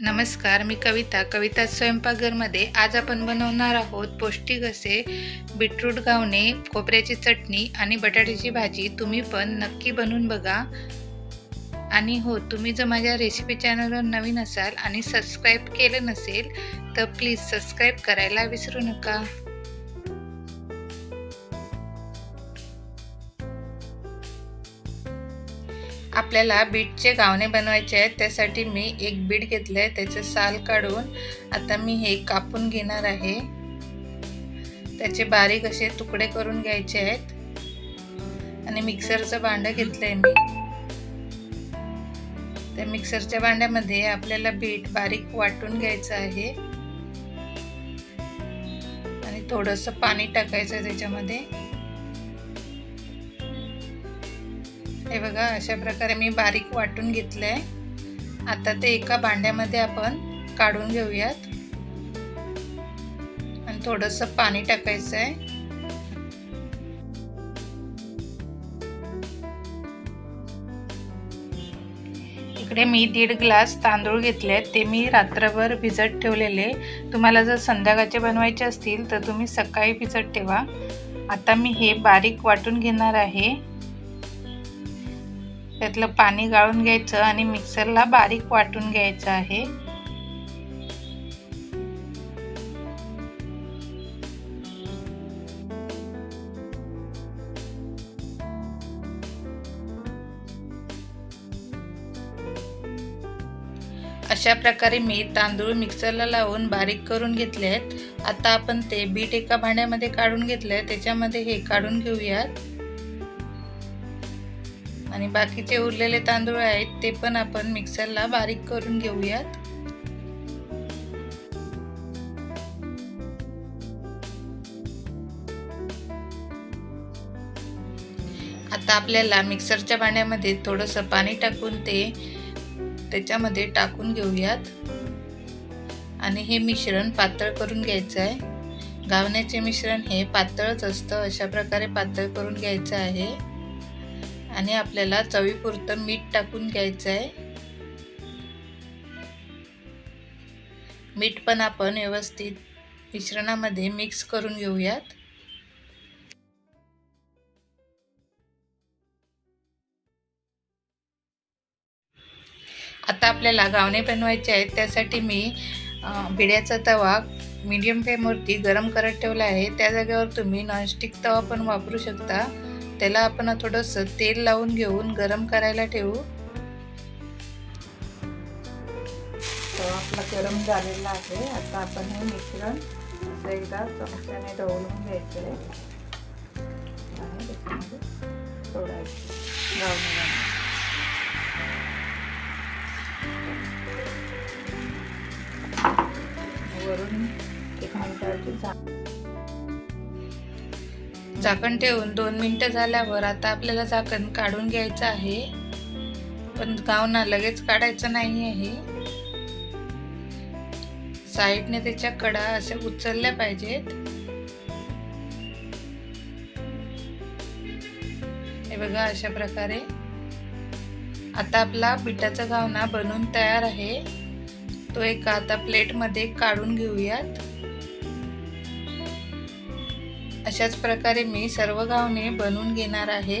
नमस्कार मी कविता. कविता स्वयंपाकघरमध्ये आज आपण बनवणार आहोत पौष्टिक असे बीटरूट गावणे खोबऱ्याची चटणी आणि बटाट्याची भाजी. तुम्ही पण नक्की बनवून बघा. आणि हो तुम्ही जर माझ्या रेसिपी चॅनलवर नवीन असाल आणि सबस्क्राईब केलं नसेल तर प्लीज सबस्क्राईब करायला विसरू नका. आपल्याला बीटचे गावणे बनवायचे आहेत त्यासाठी मी एक बीट घेतलं आहे त्याचे साल काढून आता मी हे कापून घेणार आहे. त्याचे बारीक असे तुकडे करून घ्यायचे आहेत. आणि मिक्सरचं भांडं घेतलं आहे मी. त्या मिक्सरच्या भांड्यामध्ये आपल्याला बीट बारीक वाटून घ्यायचं आहे. आणि थोडंसं पाणी टाकायचं त्याच्यामध्ये. हे बघा अशा प्रकारे मी बारीक वाटून घेतलं आहे आता ते एका भांड्यामध्ये आपण काढून घेऊयात. आणि थोडंसं पाणी टाकायचं आहे इकडे मी दीड ग्लास तांदूळ घेतले ते मी रात्रभर भिजत ठेवलेले. तुम्हाला जर संध्याकाळचे बनवायचे असतील तर तुम्ही सकाळी भिजत ठेवा. आता मी हे बारीक वाटून घेणार आहे. त्यातलं पाणी गाळून घ्यायचं आणि मिक्सरला बारीक वाटून घ्यायचं आहे. अशा प्रकारे मी तांदूळ मिक्सरला लावून बारीक करून घेतले आहेत आता आपण ते बीट एका भांड्यामध्ये काढून घेतले त्याच्यामध्ये हे काढून घेऊयात. आणि बाकीचे उरलेले तांदूळ आहेत ते पण आपण मिक्सरला बारीक करून घेऊयात. आता आपल्याला मिक्सरच्या भांड्यामध्ये थोडंसं पाणी टाकून ते त्याच्यामध्ये टाकून घेऊयात. आणि हे मिश्रण पातळ करून घ्यायचं आहे. गावण्याचे मिश्रण हे पातळच असतं अशा प्रकारे पातळ करून घ्यायचं आहे. आणि आपल्याला चवीपुरतं मीठ टाकून घ्यायचं आहे मीठ पण आपण व्यवस्थित मिश्रणामध्ये मिक्स करून घेऊयात. आता आपल्याला गावणे बनवायचे आहेत त्यासाठी मी बिड्याचा तवा मीडियम फ्लेमवरती गरम करत ठेवला आहे. त्या जागेवर तुम्ही नॉनस्टिक तवा पण वापरू शकता. त्याला आपण थोडंसं तेल लावून घेऊन गरम करायला ठेवू. आपला गरम झालेला आहे. आता आपण हे मिश्रण एकदा चमच्याने ढवळून घ्यायचं आहे. आणि त्याच्यामध्ये सोडायचं. वरून एक मिनिटाची झाकण ठेवून दोन मिनटं झाल्यावर आता आपल्याला झाकण काढून घ्यायचं आहे. पण गावना लगेच काढायचं नाही आहे साईडने त्याच्या कडा असे उचलल्या पाहिजेत. हे बघा अशा प्रकारे. आता आपला पिठाचा गावना बनून तयार आहे. तो एका आता प्लेटमध्ये काढून घेऊयात. अशाच प्रकारे मी सर्व गावणे बनवून घेणार आहे.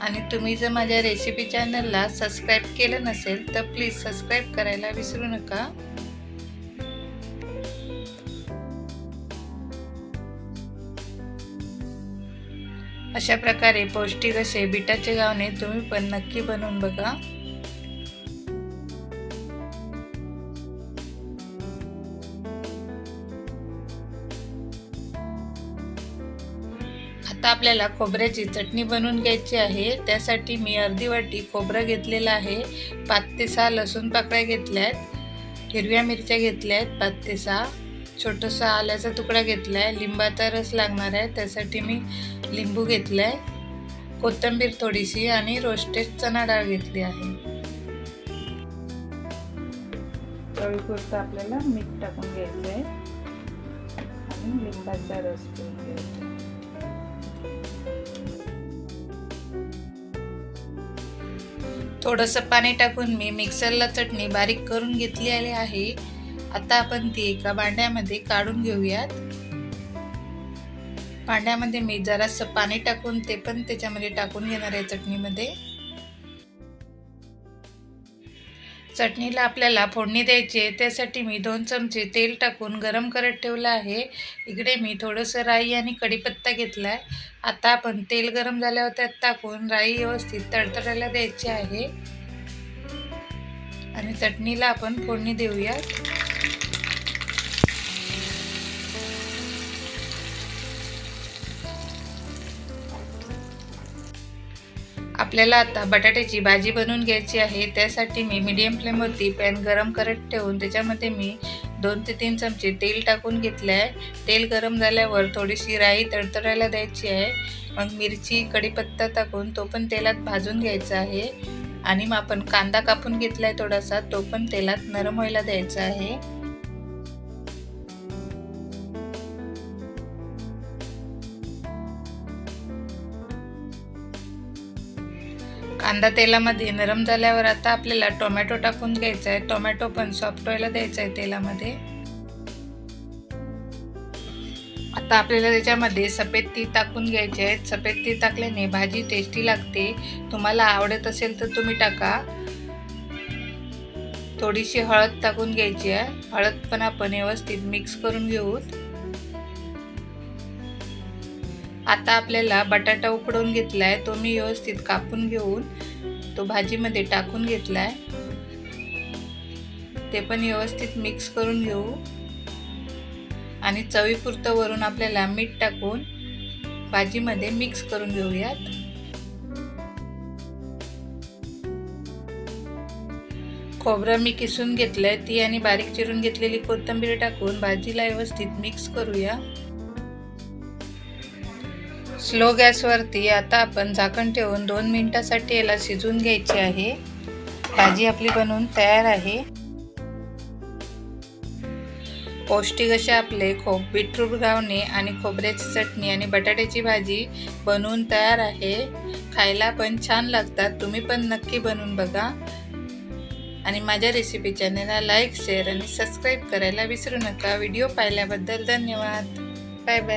आणि तुम्ही जर माझ्या रेसिपी चॅनलला सबस्क्राईब केलं नसेल तर प्लीज सबस्क्राईब करायला विसरू नका. अशा प्रकारे पौष्टिक असे बिटाचे गावणे तुम्ही पण नक्की बनवून बघा. आता आपल्याला खोबऱ्याची चटणी बनवून घ्यायची आहे. त्यासाठी मी अर्धी वाटी खोबरं घेतलेलं आहे. पाच ते सहा लसूण पाकळ्या घेतल्या आहेत हिरव्या मिरच्या घेतल्या आहेत पाच ते सहा. छोटंसं आल्याचा तुकडा घेतला आहे लिंबाचा रस लागणार आहे. त्यासाठी मी लिंबू घेतला आहे कोथिंबीर थोडीशी आणि रोस्टेड चणा डाळ घेतली आहे. चवीपुरतं आपल्याला मीठ टाकून घ्यायचं आहे आणि लिंबाचा रस पिऊन घ्यायचा थोडंसं पाणी टाकून मी मिक्सरला चटणी बारीक करून घेतलेली आहे. आता आपण ती एका भांड्यामध्ये काढून घेऊयात. भांड्यामध्ये मी जरासं पाणी टाकून ते पण त्याच्यामध्ये टाकून घेणार आहे चटणीमध्ये. चटणीला आपल्याला फोडणी द्यायची आहे त्यासाठी मी दोन चमचे तेल टाकून गरम करत ठेवलं आहे. इकडे मी थोडंसं राई आणि कढीपत्ता घेतला आहे आता आपण तेल गरम झाल्यावर त्यात टाकून राई व्यवस्थित तडतडायला द्यायची आहे. आणि चटणीला आपण फोडणी देऊयात. आपल्याला आता बटाट्याची भाजी बनवून घ्यायची आहे. त्यासाठी मी मीडियम फ्लेमवरती पॅन गरम करत ठेवून त्याच्यामध्ये मी दोन ते तीन चमचे तेल टाकून घेतलं आहे तेल गरम झाल्यावर थोडीशी राई तडतडायला द्यायची आहे. मग मिरची कढीपत्ता टाकून तो पण तेलात भाजून घ्यायचा आहे. आणि मग आपण कांदा कापून घेतला आहे थोडासा तो पण तेलात नरम व्हायला द्यायचा आहे. कांदा तेलामध्ये नरम झाल्यावर आता आपल्याला टोमॅटो टाकून घ्यायचा आहे. टोमॅटो पण सॉफ्ट व्हायला द्यायचा आहे तेलामध्ये. आता आपल्याला त्याच्यामध्ये सफेद ती टाकून घ्यायचे आहेत. सफेद ती टाकल्याने भाजी टेस्टी लागते. तुम्हाला आवडत असेल तर तुम्ही टाका. थोडीशी हळद टाकून घ्यायची आहे. हळद पण आपण व्यवस्थित मिक्स करून घेऊ. आता आपल्याला बटाटा उकडून घेतला आहे तो मी व्यवस्थित कापून घेऊन तो भाजीमध्ये टाकून घेतला आहे ते पण व्यवस्थित मिक्स करून घेऊ. आणि चवीपुरतं वरून आपल्याला मीठ टाकून भाजीमध्ये मिक्स करून घेऊयात. खोबरं मी किसून घेतलंय ती आणि बारीक चिरून घेतलेली कोथिंबीर टाकून भाजीला व्यवस्थित मिक्स करूया. स्लो गॅसवरती आता आपण झाकण ठेवून दोन मिनटासाठी याला शिजवून घ्यायची आहे. भाजी आपली बनवून तयार आहे. पौष्टिक असे आपले खोब बीटरूट गावणे आणि खोबऱ्याची चटणी आणि बटाट्याची भाजी बनवून तयार आहे. खायला पण छान लागतात. तुम्ही पण नक्की बनवून बघा. आणि माझ्या रेसिपी चॅनलला लाईक शेअर आणि सबस्क्राईब करायला विसरू नका. व्हिडिओ पाहिल्याबद्दल धन्यवाद. Bye bye